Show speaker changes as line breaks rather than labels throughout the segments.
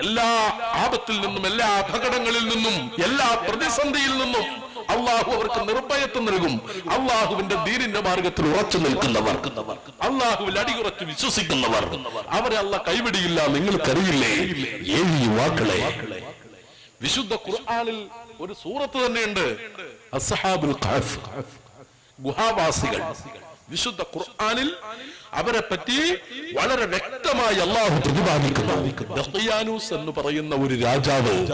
എല്ലാ ആപത്തിൽ നിന്നും എല്ലാ അപകടങ്ങളിൽ നിന്നും എല്ലാ പ്രതിസന്ധിയിൽ നിന്നും അള്ളാഹു അവർക്ക് നിർഭയത്വം നൽകും. അള്ളാഹുവിന്റെ ദീനിന്റെ മാർഗത്തിൽ ഉറച്ചു നിൽക്കുന്നവർ. അള്ളാഹുവിൽ അടിയുറച്ച് വിശ്വസിക്കുന്നവർ. അവരെ അല്ല കൈവിടിയില്ല നിങ്ങൾക്കറിയില്ലേ? ഏഴ് യുവാക്കളെ. വിശുദ്ധ ഖുർആാനിൽ ഒരു സൂറത്ത് തന്നെയുണ്ട്. അസഹാബുൽ ഗുഹാവാസികൾ. വിശുദ്ധ ഖുർആനിൽ അവരെ പറ്റി വളരെ വ്യക്തമായി അള്ളാഹു പ്രതിപാദിക്കുന്നു. എന്ന് പറയുന്ന ഒരു രാജാവ്.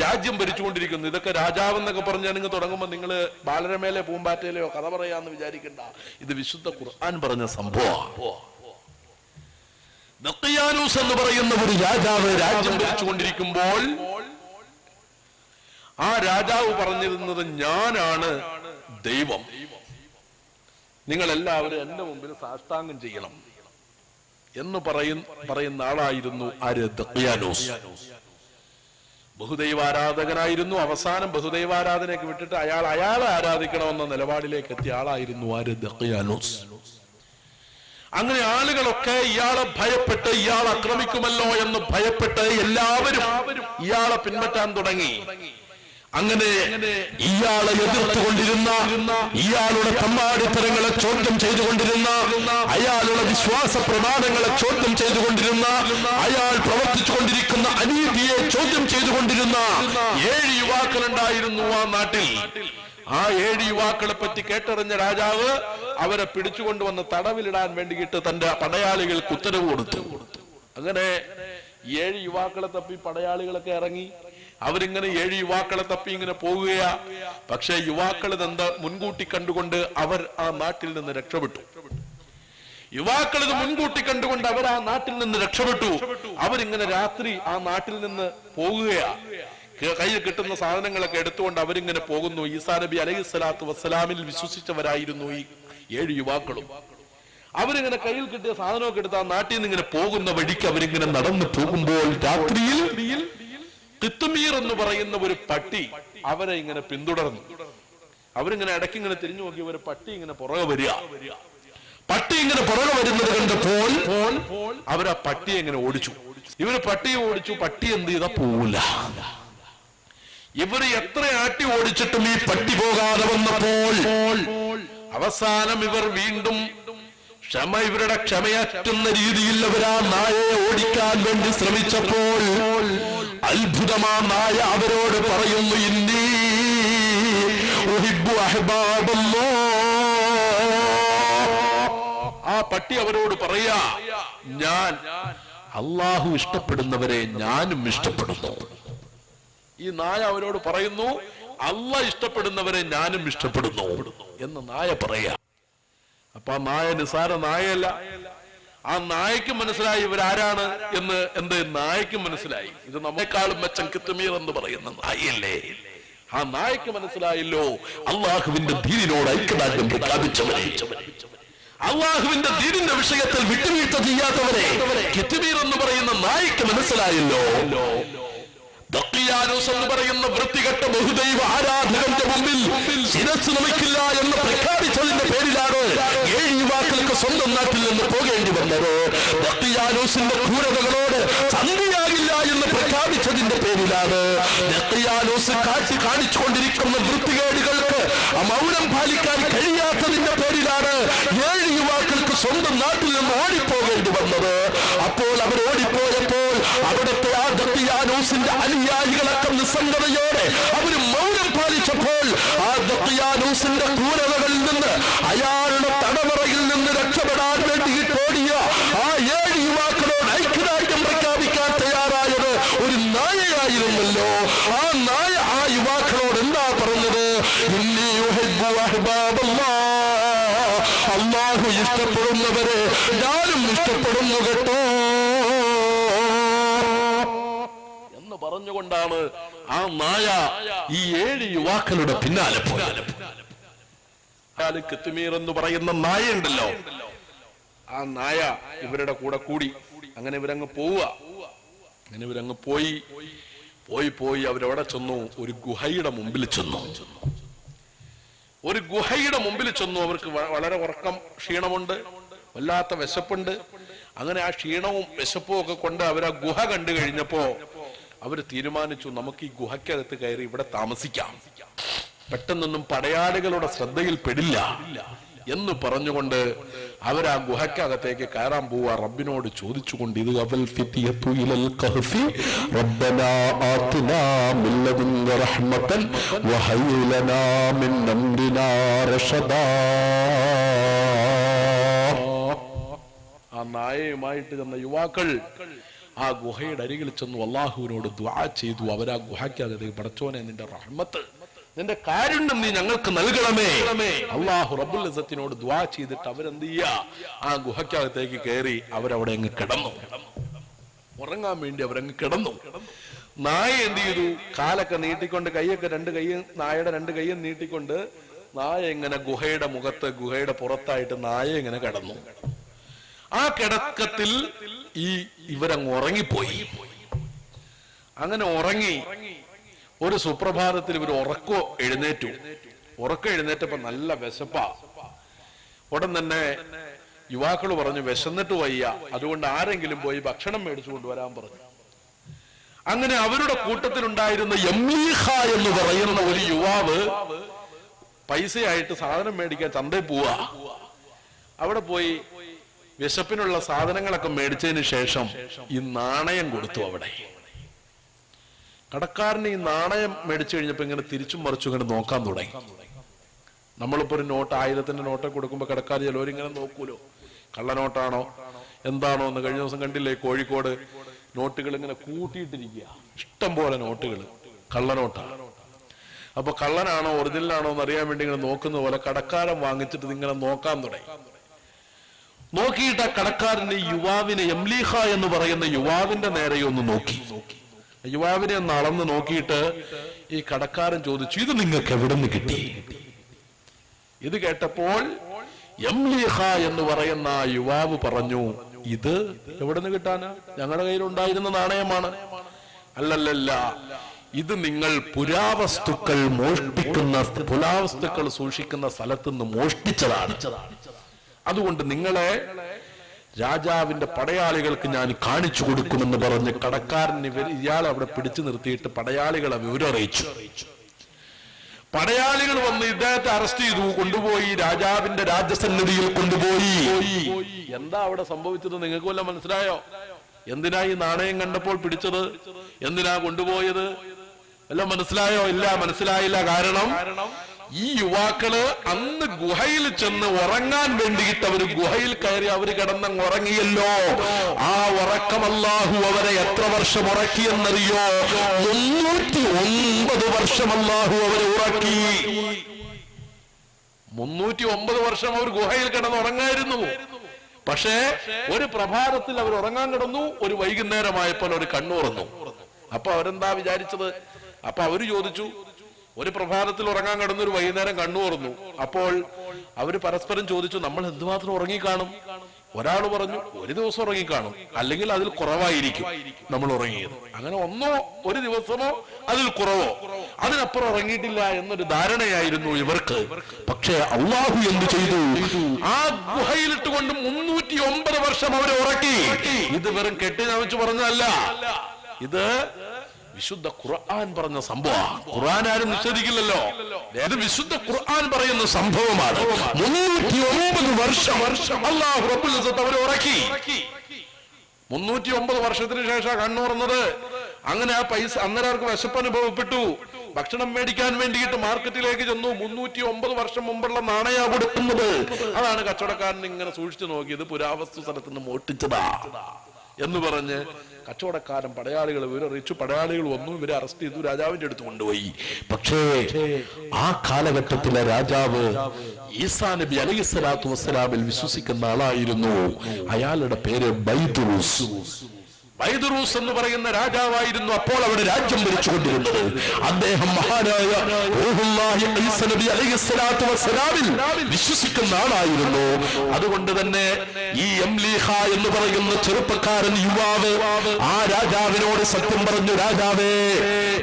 രാജ്യം ഭരിച്ചുകൊണ്ടിരിക്കുന്നു. ഇതൊക്കെ രാജാവ് എന്നൊക്കെ പറഞ്ഞാൽ നിങ്ങൾ തുടങ്ങുമ്പോൾ നിങ്ങൾ ബാലരമേലെ പൂമ്പാറ്റയിലെയോ കഥ പറയാന്ന് വിചാരിക്കണ്ട. ഇത് വിശുദ്ധ ഖുർആൻ പറഞ്ഞ ദഖിയാനൂസ് എന്ന് പറയുന്ന ഒരു രാജാവ് രാജ്യം ഭരിച്ചുകൊണ്ടിരിക്കുമ്പോൾ ആ രാജാവ് പറഞ്ഞിരുന്നത് ഞാനാണ് ദൈവം. നിങ്ങൾ എല്ലാവരും എന്റെ മുമ്പിൽ സാഷ്ടാംഗം ചെയ്യണം എന്ന് പറയും പറയുന്ന ആളായിരുന്നു ആര് ബഹുദൈവാരാധകനായിരുന്നു. അവസാനം ബഹുദൈവാരാധനയൊക്കെ വിട്ടിട്ട് അയാൾ അയാളെ ആരാധിക്കണമെന്ന നിലപാടിലേക്ക് എത്തിയ ആളായിരുന്നു ആര് ദഖിയാനൂസ് അങ്ങനെ ആളുകളൊക്കെ ഇയാളെ ഭയപ്പെട്ട് ഇയാൾ ആക്രമിക്കുമല്ലോ എന്ന് ഭയപ്പെട്ട് എല്ലാവരും ഇയാളെ പിൻപറ്റാൻ തുടങ്ങി. അങ്ങനെ ഇയാളെ എതിർത്തുകൊണ്ടിരുന്ന ഇയാളുടെ തമ്മാടിത്തരങ്ങളെ ചോദ്യം ചെയ്തുകൊണ്ടിരുന്ന അയാളുടെ വിശ്വാസ പ്രമാണങ്ങളെ ചോദ്യം ചെയ്തുകൊണ്ടിരുന്ന അയാൾ പ്രവർത്തിച്ചുകൊണ്ടിരിക്കുന്ന അനീതിയെ ചോദ്യം ചെയ്തുകൊണ്ടിരുന്ന ഏഴ് യുവാക്കളുണ്ടായിരുന്നു ആ നാട്ടിൽ. ആ ഏഴ് യുവാക്കളെ പറ്റി കേട്ടറിഞ്ഞ രാജാവ് അവരെ പിടിച്ചുകൊണ്ടുവന്ന് തടവിലിടാൻ വേണ്ടിയിട്ട് തന്റെ പടയാളികൾക്ക് ഉത്തരവ് കൊടുത്തു. അങ്ങനെ ഏഴ് യുവാക്കളെ തപ്പി പടയാളികളൊക്കെ ഇറങ്ങി. അവരിങ്ങനെ ഏഴ് യുവാക്കളെ തപ്പി ഇങ്ങനെ പോകുകയാ പക്ഷേ യുവാക്കൾ ഇതെന്താ മുൻകൂട്ടി കണ്ടുകൊണ്ട് അവർ ആ നാട്ടിൽ നിന്ന് രക്ഷപ്പെട്ടു. യുവാക്കൾ ഇത് മുൻകൂട്ടി കണ്ടുകൊണ്ട് അവർ ആ നാട്ടിൽ നിന്ന് രക്ഷപ്പെട്ടു. അവരിങ്ങനെ രാത്രി ആ നാട്ടിൽ നിന്ന് പോകുകയാ കയ്യിൽ കിട്ടുന്ന സാധനങ്ങളൊക്കെ എടുത്തുകൊണ്ട് അവരിങ്ങനെ പോകുന്നു. ഈസാ നബി അലൈഹി സ്വലാത്തു വസ്സലാമിൽ വിശ്വസിച്ചവരായിരുന്നു ഈ ഏഴ് യുവാക്കളും. അവരിങ്ങനെ കയ്യിൽ കിട്ടിയ സാധനമൊക്കെ എടുത്ത് ആ നാട്ടിൽ നിന്ന് ഇങ്ങനെ പോകുന്ന വഴിക്ക് അവരിങ്ങനെ നടന്നു പോകുമ്പോൾ രാത്രിയിൽ കിത്തുമീർ എന്ന് പറയുന്ന ഒരു പട്ടി അവരെ ഇങ്ങനെ പിന്തുടർന്നു. അവരിങ്ങനെ ഇടയ്ക്ക് ഇങ്ങനെ തിരിഞ്ഞു നോക്കി ഒരു പട്ടി ഇങ്ങനെ പുറകെ വരിക. പട്ടി ഇങ്ങനെ പുറകെ വരുന്നത് കണ്ടപ്പോൾ ആ പട്ടിയെ ഇങ്ങനെ ഓടിച്ചു. ഇവർ പട്ടിയെ ഓടിച്ചു പട്ടി എന്ത് ചെയ്താ? പോവില്ല. ഇവർ എത്ര ആട്ടി ഓടിച്ചിട്ടും ഈ പട്ടി പോകാതെ വന്നപ്പോൾ അവസാനം ഇവർ വീണ്ടും ക്ഷമ ഇവരുടെ ക്ഷമയറ്റുന്ന രീതിയിൽ അവർ ആ നായയെ ഓടിക്കാൻ വേണ്ടി ശ്രമിച്ചപ്പോൾ അത്ഭുതമാ നായ അവരോട് പറയുന്നു ഇന്നി ഒഹിബു അഹബാബല്ലോ. ആ പട്ടി അവരോട് പറയാ ഞാൻ അള്ളാഹു ഇഷ്ടപ്പെടുന്നവരെ ഞാനും ഇഷ്ടപ്പെടുന്നു. ഈ നായ അവരോട് പറയുന്നു അല്ല ഇഷ്ടപ്പെടുന്നവരെ ഞാനും ഇഷ്ടപ്പെടുന്നു. എന്ന് നായ പറയാ. അപ്പൊ ആ നായ നിസാര നായയല്ല. ആ നായക്ക് മനസ്സിലായി ഇവരാരാണ് എന്ന് എന്ത് നായക്ക് മനസ്സിലായി? ഇത് നമ്മെക്കാളും മെച്ചം കിത്തുമീർ എന്ന് പറയുന്ന നായല്ലേ ആ നായക്ക് മനസ്സിലായല്ലോ അള്ളാഹുവിന്റെ ധീരിനോട് ഐക്യദാർഢ്യം പ്രഖ്യാപിച്ചവരെ. അള്ളാഹുവിന്റെ ധീരിന്റെ വിഷയത്തിൽ വിട്ടുവീഴ്ച ചെയ്യാത്തവരെ. കിത്തുമീർ എന്ന് പറയുന്ന നായ്ക്ക് മനസ്സിലായല്ലോ. എന്ന് പറയുന്ന വൃത്തികെട്ട ബഹുദൈവ ആരാധകന്റെ മുമ്പിൽ ശിരസ് നമിക്കില്ല എന്ന് പ്രഖ്യാപിച്ചതിന്റെ പേരിലാണ് ഏഴ് യുവാക്കൾക്ക് സ്വന്തം നാട്ടിൽ നിന്ന് പോകേണ്ടി വന്നത്. ഭക്തിയാനൂസിന്റെ ക്രൂരതകളോട് സന്ധിയാകില്ല എന്ന് പ്രഖ്യാപിച്ചതിന്റെ പേരിലാണ് ഭക്തിയാനൂസ് കാട്ടി കാണിച്ചുകൊണ്ടിരിക്കുന്ന വൃത്തികേടുകൾക്ക് മൗനം പാലിക്കാൻ കഴിയാത്തതിന്റെ പേരിലാണ് ഏഴ് യുവാക്കൾക്ക് സ്വന്തം നാട്ടിൽ നിന്ന് ഓടിപ്പോകേണ്ടി വന്നത്. അപ്പോൾ അവർ ഓടിപ്പോയപ്പോൾ അവിടുത്തെ ആ ദക്കിയാനൂസിന്റെ അനുയായികളൊക്കെ നിസ്സംഗതയോടെ അവർ മൗനം പാലിച്ചപ്പോൾ ആ ദക്കിയാനൂസിന്റെ ക്രൂരതകളിൽ നിന്ന് അയാളുടെ തടവറയിൽ നിന്ന് രക്ഷപ്പെടാൻ വേണ്ടി ഓടിയ ആ ഏഴ് യുവാക്കളോട് ഐക്യദാർഢ്യം പ്രഖ്യാപിക്കാൻ തയ്യാറായത് ഒരു നായയായിരുന്നല്ലോ. ആ നായ ആ യുവാക്കളോട് എന്താ പറഞ്ഞത്. അള്ളാഹു ഇഷ്ടപ്പെടുന്നവരെ ഞാനും ഇഷ്ടപ്പെടുന്നു കേട്ടോ. പറഞ്ഞുകൊണ്ടാണ് ആ നായ ഈ ഏഴ് യുവാക്കളുടെ പിന്നാലെ പോയാലും എന്ന് പറയുന്ന നായ ഉണ്ടല്ലോ ആ നായ ഇവരുടെ കൂടെ കൂടി. അങ്ങനെ ഇവരങ്ങ് പോവുക. അങ്ങനെ ഇവരങ്ങ് പോയി. പോയി പോയി അവരവിടെ ചെന്നു. ഒരു ഗുഹയുടെ മുമ്പിൽ ചെന്നു. ഒരു ഗുഹയുടെ മുമ്പിൽ ചെന്നു. അവർക്ക് വളരെ ഉറക്കം ക്ഷീണമുണ്ട്. വല്ലാത്ത വിശപ്പുണ്ട്. അങ്ങനെ ആ ക്ഷീണവും വിശപ്പും ഒക്കെ കൊണ്ട് അവർ ആ ഗുഹ കണ്ടു കഴിഞ്ഞപ്പോ അവർ തീരുമാനിച്ചു നമുക്ക് ഈ ഗുഹയ്ക്കകത്ത് കയറി ഇവിടെ താമസിക്കാം. പെട്ടെന്നൊന്നും പടയാളികളുടെ ശ്രദ്ധയിൽ പെടില്ല എന്ന് പറഞ്ഞുകൊണ്ട് അവർ ആ ഗുഹയ്ക്കകത്തേക്ക് കയറാൻ പോവുക. റബ്ബിനോട് ചോദിച്ചുകൊണ്ട് ഇത് അവൽ ആ നായയുമായിട്ട് ചെന്ന യുവാക്കൾ ആ ഗുഹയുടെ അരികിൽ ചെന്നു അള്ളാഹുവിനോട് ദ്വാ ചെയ്തു. അവർ ആ ഗുഹയ്ക്കകത്ത് പടച്ചോനെ നിന്റെ റഹ്മത്ത് നിന്റെ കാരുണ്യം നീ ഞങ്ങൾക്ക് നൽകണമേ. അള്ളാഹു റബ്ബുൽ ഇസത്തിനോട് ദ്വാ ചെയ്തിട്ട് അവരെന്ത് ചെയ്യാ? ആ ഗുഹയ്ക്കകത്തേക്ക് കയറി അവരവിടെ അങ്ങ് കിടന്നു. ഉറങ്ങാൻ വേണ്ടി അവരങ്ങ് കിടന്നു. നായ എന്ത് ചെയ്തു? കാലൊക്കെ നീട്ടിക്കൊണ്ട് കൈയൊക്കെ രണ്ട് കൈയും നായയുടെ രണ്ട് കൈയും നീട്ടിക്കൊണ്ട് നായ ഇങ്ങനെ ഗുഹയുടെ മുഖത്ത് ഗുഹയുടെ പുറത്തായിട്ട് നായ ഇങ്ങനെ കിടന്നു. ആ കിടക്കത്തിൽ ഈ ഇവരങ്ങ് ഉറങ്ങിപ്പോയി. അങ്ങനെ ഉറങ്ങി ഒരു സുപ്രഭാതത്തിൽ ഇവർ ഉറക്കോ എഴുന്നേറ്റു. ഉറക്കം എഴുന്നേറ്റപ്പോ നല്ല വിശപ്പാ. ഉടൻ തന്നെ യുവാക്കൾ പറഞ്ഞു വിശന്നിട്ട് വയ്യ. അതുകൊണ്ട് ആരെങ്കിലും പോയി ഭക്ഷണം മേടിച്ചു കൊണ്ടുവരാൻ പറഞ്ഞു. അങ്ങനെ അവരുടെ കൂട്ടത്തിലുണ്ടായിരുന്ന യമീഹ എന്ന് പറയുന്ന ഒരു യുവാവ് പൈസയായിട്ട് സാധനം മേടിക്കാൻ ചന്തയിൽ പോവാ. അവിടെ പോയി വിശപ്പിനുള്ള സാധനങ്ങളൊക്കെ മേടിച്ചതിന് ശേഷം ഈ നാണയം കൊടുത്തു അവിടെ. കടക്കാരന് ഈ നാണയം മേടിച്ചു കഴിഞ്ഞപ്പോ ഇങ്ങനെ തിരിച്ചും മറിച്ചും ഇങ്ങനെ നോക്കാൻ തുടങ്ങി. നമ്മളിപ്പോ ഒരു നോട്ട് ആയിരത്തിന്റെ നോട്ട് കൊടുക്കുമ്പോ കടക്കാർ ചിലവർ ഇങ്ങനെ നോക്കൂലോ. കള്ളനോട്ടാണോ എന്താണോ എന്ന് കഴിഞ്ഞ ദിവസം കണ്ടില്ലേ കോഴിക്കോട് നോട്ടുകൾ ഇങ്ങനെ കൂട്ടിയിട്ടിരിക്കുക. ഇഷ്ടം പോലെ നോട്ടുകൾ കള്ളനോട്ടാണ് അപ്പൊ കള്ളനാണോ ഒറിജിനലാണോ എന്ന് അറിയാൻ വേണ്ടി ഇങ്ങനെ നോക്കുന്ന പോലെ കടക്കാരൻ വാങ്ങിച്ചിട്ട് ഇങ്ങനെ നോക്കാൻ തുടങ്ങി. നോക്കിയിട്ട് ആ കടക്കാരന്റെ യുവാവിനെ എംലീഹ എന്ന് പറയുന്ന യുവാവിന്റെ നേരെ ഒന്ന് നോക്കി. യുവാവിനെ ഒന്ന് അളന്ന് നോക്കിയിട്ട് ഈ കടക്കാരൻ ചോദിച്ചു ഇത് നിങ്ങൾക്ക് എവിടെ നിന്ന് കിട്ടി? ഇത് കേട്ടപ്പോൾ എംലീഹ എന്ന് പറയുന്ന ആ യുവാവ് പറഞ്ഞു ഇത് എവിടെ നിന്ന് കിട്ടാനാ? ഞങ്ങളുടെ കയ്യിൽ ഉണ്ടായിരുന്ന നാണയമാണ്. അല്ലല്ലല്ല ഇത് നിങ്ങൾ പുരാവസ്തുക്കൾ മോഷ്ടിക്കുന്ന പുരാവസ്തുക്കൾ സൂക്ഷിക്കുന്ന സ്ഥലത്ത് നിന്ന് മോഷ്ടിച്ചതാണ്. അതുകൊണ്ട് നിങ്ങളെ രാജാവിന്റെ പടയാളികൾക്ക് ഞാൻ കാണിച്ചു കൊടുക്കുമെന്ന് പറഞ്ഞ് കടക്കാരൻ ഇവർ ഇയാളെ അവിടെ പിടിച്ചു നിർത്തിയിട്ട് പടയാളികളെ വിവരം അറിയിച്ചു. പടയാളികൾ വന്ന് ഇദ്ദേഹത്തെ അറസ്റ്റ് ചെയ്തു കൊണ്ടുപോയി രാജാവിന്റെ രാജസന്നിധിയിൽ കൊണ്ടുപോയി. എന്താ അവിടെ സംഭവിച്ചത് നിങ്ങൾക്ക് വല്ല മനസ്സിലായോ? എന്തിനാ ഈ നാണയം കണ്ടപ്പോൾ പിടിച്ചത്? എന്തിനാ കൊണ്ടുപോയത്? എല്ലാം മനസ്സിലായോ? ഇല്ല മനസ്സിലായില്ല. കാരണം ഈ യുവാക്കൾ അന്ന് ഗുഹയിൽ ചെന്ന് ഉറങ്ങാൻ വേണ്ടിയിട്ട് അവർ ഗുഹയിൽ കയറി അവർ കിടന്നങ്ങ് ഉറങ്ങിയല്ലോ. ആ ഉറക്കം അല്ലാഹു അവരെ എത്ര വർഷം ഉറക്കിയെന്നറിയോ? മുന്നൂറ്റി ഒൻപത് വർഷം അല്ലാഹു അവരെ ഉറക്കി. മുന്നൂറ്റി ഒമ്പത് വർഷം അവർ ഗുഹയിൽ കിടന്ന് ഉറങ്ങായിരുന്നു. പക്ഷേ ഒരു പ്രഭാതത്തിൽ അവർ ഉറങ്ങാൻ കിടന്നു ഒരു വൈകുന്നേരമായപ്പോൾ അവർ കണ്ണുറന്നു അപ്പൊ അവരെന്താ വിചാരിച്ചത്? അപ്പൊ അവർ ചോദിച്ചു ഒരു പ്രഭാതത്തിൽ ഉറങ്ങാൻ കിടന്നൊരു വൈകുന്നേരം കണ്ണു തുറന്നു. അപ്പോൾ അവർ പരസ്പരം ചോദിച്ചു നമ്മൾ എന്തുമാത്രം ഉറങ്ങിക്കാണും? ഒരാൾ പറഞ്ഞു ഒരു ദിവസം ഉറങ്ങിക്കാണും. അല്ലെങ്കിൽ അതിൽ കുറവായിരിക്കും നമ്മൾ ഉറങ്ങിയത്. അങ്ങനെ ഒന്നോ ഒരു ദിവസമോ അതിൽ കുറവോ. അതിനപ്പുറം ഉറങ്ങിയിട്ടില്ല എന്നൊരു ധാരണയായിരുന്നു ഇവർക്ക്. പക്ഷേ അള്ളാഹു എന്ത് ചെയ്തു? ആ ഗുഹയിലിട്ട് കൊണ്ട് മുന്നൂറ്റി ഒമ്പത് വർഷം അവരെ ഉറക്കി. ഇത് വെറും കെട്ടിനമിച്ച് പറഞ്ഞതല്ല. ഇത് വിശുദ്ധ ഖുർആൻ പറഞ്ഞ സംഭവമാണ് ഖുർആൻ ആരും നിഷേധിക്കില്ലല്ലോ. അത് വിശുദ്ധ ഖുർആൻ പറയുന്ന സംഭവമാണ്. മുന്നൂറ്റി ഒമ്പത് വർഷം വർഷം അള്ളാഹു റബ്ബുൽ അവരെ ഉറക്കി. മുന്നൂറ്റി ഒമ്പത് വർഷത്തിന് ശേഷം കണ്ണുറന്നത് അങ്ങനെ ആ പൈസ അന്നേരം അവർക്ക് അനുഭവപ്പെട്ടു. ഭക്ഷണം മേടിക്കാൻ വേണ്ടിയിട്ട് മാർക്കറ്റിലേക്ക് ചെന്നു. മുന്നൂറ്റി ഒമ്പത് വർഷം മുമ്പുള്ള നാണയ കൊടുക്കുന്നത്. അതാണ് കച്ചവടക്കാരൻ ഇങ്ങനെ സൂക്ഷിച്ചു നോക്കിയത്. പുരാവസ്തു സ്ഥലത്ത് നിന്ന് മോട്ടിച്ചതാ എന്ന് പറഞ്ഞ് കച്ചവടക്കാരൻ പടയാളികളെ വിവരറിയിച്ചു. പടയാളികൾ വന്നു ഇവരെ അറസ്റ്റ് ചെയ്തു രാജാവിന്റെ അടുത്ത് കൊണ്ടുപോയി. പക്ഷേ ആ കാലഘട്ടത്തിലെ രാജാവ് ഈസാ നബി അലൈഹി സ്വലാത്തു വസ്സലാമിൽ വിശ്വസിക്കുന്ന ആളായിരുന്നു. അയാളുടെ പേര് ബൈദുറൂസ് ബൈദുറൂസ് എന്ന് പറയുന്ന രാജാവായിരുന്നു അപ്പോൾ അവിടെ രാജ്യം ഭരിച്ചുകൊണ്ടിരുന്നത്. അദ്ദേഹം മഹാനായ വിശ്വസിക്കുന്ന ആളായിരുന്നു. അതുകൊണ്ട് തന്നെ ഈ എംലീഹ എന്ന് പറയുന്ന ചെറുപ്പക്കാരൻ യുവാവ് ആ രാജാവിനോട് സത്യം പറഞ്ഞു രാജാവേ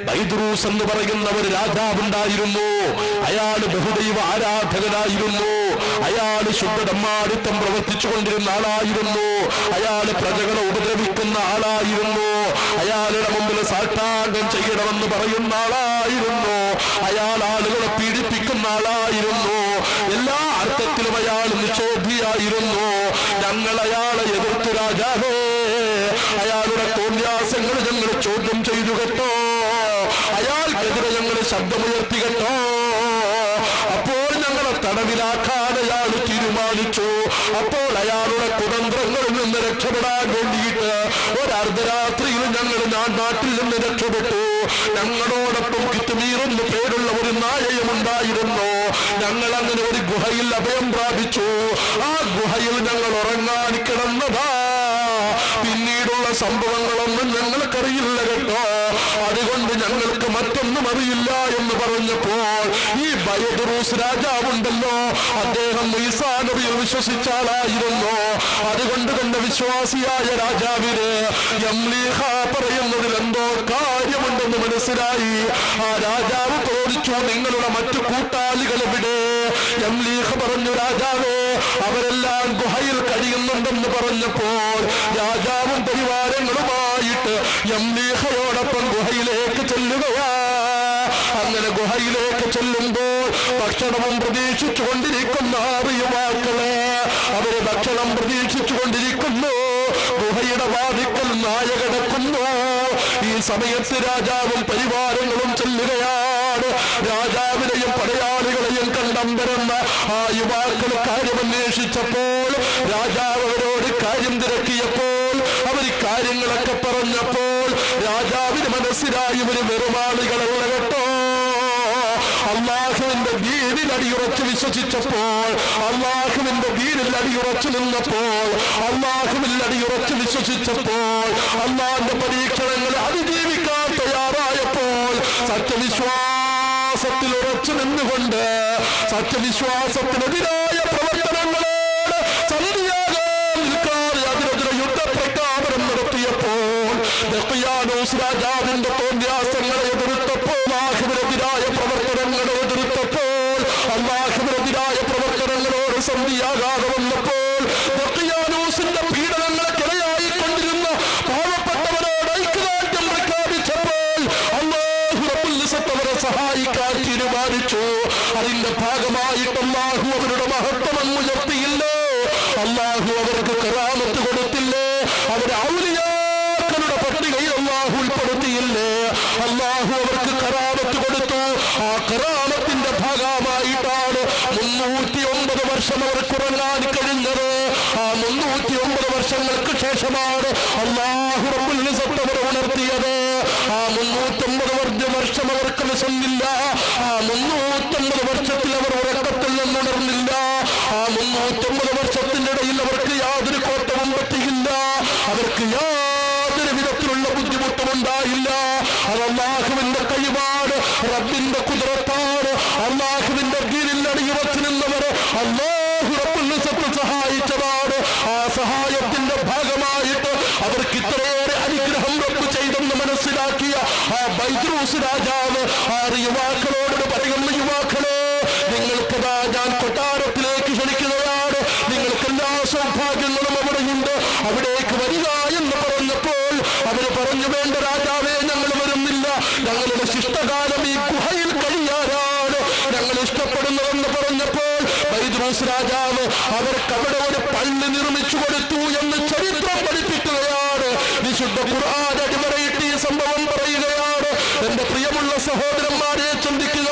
ബൈദ്രൂസ് എന്ന് പറയുന്ന ഒരു രാജാവുണ്ടായിരുന്നു. അയാൾ ബഹുദൈവ ആരാധകനായിരുന്നു. അയാൾ ശുദ്ധടമ്മാടിത്തം പ്രവർത്തിച്ചു കൊണ്ടിരുന്ന ആളായിരുന്നു. അയാൾ പ്രജകളെ ഉപദ്രവിക്കുന്ന ആളായിരുന്നു. അയാളുടെ മുമ്പിൽ സാഷ്ടാംഗം ചെയ്യണമെന്ന് പറയുന്ന ആളായിരുന്നു. അയാൾ ആളുകളെ പീഡിപ്പിക്കുന്ന ആളായിരുന്നു. എല്ലാ അർത്ഥത്തിലും അയാൾ നിഷേധിയായിരുന്നു. ഞങ്ങൾ അയാളെ എതിർത്തു രാജാവേ. അയാളുടെ തോന്യാസങ്ങൾ ഞങ്ങൾ ഞങ്ങൾ ചോദ്യം ചെയ്തു കേട്ടോ. അയാൾക്കെതിരെ ഞങ്ങൾ ശബ്ദമുയർത്തി കേട്ടോ അപ്പോൾ ഞങ്ങളെ തടവിലാക്കാൻ അയാൾ തീരുമാനിച്ചു. അപ്പോൾ അയാളുടെ കുതന്ത്രങ്ങളിൽ നിന്ന് രക്ഷപ്പെടാൻ വേണ്ടിയിട്ട് ഒരർദ്ധരാത്രിയിൽ ഞങ്ങൾ ഞാൻ നാട്ടിൽ നിന്ന് രക്ഷപ്പെട്ടു. ഞങ്ങളോടൊപ്പം കിത്തുമീറെന്ന് പേരുള്ള ഒരു നായയും ഉണ്ടായിരുന്നു. ഞങ്ങൾ അങ്ങനെ ഒരു ഗുഹയിൽ അഭയം പ്രാപിച്ചു. ആ ഗുഹയിൽ ഞങ്ങൾ ഉറങ്ങാൻ കിടന്നതാ. പിന്നീടുള്ള സംഭവങ്ങളൊന്നും ഞങ്ങൾക്കറിയില്ല കേട്ടോ. അതുകൊണ്ട് ഞങ്ങൾക്ക് മറ്റൊന്നും അറിയില്ല എന്ന് പറഞ്ഞപ്പോൾ ഈ ബയദുറൂസ് രാജാവുണ്ടല്ലോ. അദ്ദേഹം ഈസാനബിയിൽ വിശ്വസിച്ച ആളായിരുന്നു. അതുകൊണ്ട് തന്നെ വിശ്വാസിയായ രാജാവിന് യംലീഹ പറയുന്നതിൽ എന്തോ കാര്യമുണ്ടെന്ന് മനസ്സിലായി. ആ രാജാവ് ചോദിച്ചു നിങ്ങളുടെ മറ്റു കൂട്ടാളികൾ എവിടെ? യംലീഹ പറഞ്ഞു രാജാവേ അവരെല്ലാം ഗുഹയിൽ കഴിയുന്നുണ്ടെന്ന് പറഞ്ഞപ്പോൾ രാജാവും പരിവാരങ്ങളുമായിട്ട് യംലീഹയോടൊപ്പം ഗുഹയിലേക്ക് ചെല്ലുകയാ. അങ്ങനെ ഗുഹയിലേക്ക് ചെല്ലുമ്പോൾ ഭക്ഷണവും പ്രതീക്ഷിച്ചു കൊണ്ടിരിക്കുന്ന യുവാക്കളെ അവർ ഭക്ഷണം പ്രതീക്ഷിച്ചു കൊണ്ടിരിക്കുന്നു ഗുഹയുടെ വാതിക്കൽ നായ കിടക്കുന്നു. ഈ സമയത്ത് രാജാവും പരിവാരങ്ങളും ചെല്ലുകയാണ് രാജാവിനെയും പടയാളികളെയും കണ്ടമ്പരുന്ന ആ യുവാക്കൾ കാര്യമന്വേഷിച്ചപ്പോൾ രാജാവ് അവരോട് കാര്യം തിരക്കിയപ്പോൾ അവർ കാര്യങ്ങളൊക്കെ പറഞ്ഞപ്പോൾ രാജാവിന് മനസ്സിലായി ഒരു വെറുമാളികളല്ല കേട്ടോ. അള്ളാഹുവിന്റെ വീടിൽ അടിയുറച്ച് വിശ്വസിച്ചപ്പോൾ അള്ളാഹുവിന്റെ വീടിൽ അടിയുറച്ചു നിന്നപ്പോൾ അള്ളാഹുവിൽ അടിയുറച്ച് വിശ്വസിച്ചപ്പോൾ അള്ളാഹിന്റെ സത്യവിശ്വാസത്തിനെതിരായ പ്രവർത്തനങ്ങളോട് സന്ധിയാകാൻ നിൽക്കാതെ അതിനെതിരെ യുദ്ധപ്രഖ്യാപനം നടത്തിയപ്പോൾ ദഖിയാനൂസ് രാജാവിന്റെ തോന്യാസങ്ങളെ എതിർത്തപ്പോൾ ആഹിബിനെതിരായ പ്രവർത്തനങ്ങളെ എതിർത്തപ്പോൾ അള്ളാഹിബിനെതിരായ പ്രവർത്തനങ്ങളോട് സന്ധിയാകാതെ വന്നപ്പോൾ ദഖിയാനൂസിന്റെ അള്ളാഹു അള്ളാഹുവിന്റെ കഴിവാണ് റബ്ബിന്റെ കുതിരത്താണ്. അള്ളാഹുവിന്റെ കീഴിൽ അടിയുറച്ചു നിന്നവർ അള്ളാഹു റബ്ബുൽ സഹായിച്ചതാണ്. ആ സഹായത്തിന്റെ ഭാഗമായിട്ട് അവർക്ക് ഇത്രയേറെ അനുഗ്രഹം റബ്ബ് ചെയ്തെന്ന് മനസ്സിലാക്കിയ ആ ബൈദ്രൂസ് രാജാവ് ആ യുവാക്കളോട് പറയുന്ന യുവാക്കളെ ബൈദ്രൂസ് രാജാവ് അവർക്ക് അവിടെ ഒരു പള്ളി നിർമ്മിച്ചു കൊടുത്തു എന്ന് ചരിത്രം പഠിപ്പിക്കുകയാണ്. വിശുദ്ധ ഖുർആൻ ഈ സംഭവം പറയുകയാണ്. എന്റെ പ്രിയമുള്ള സഹോദരന്മാരെ ചിന്തിക്കുക.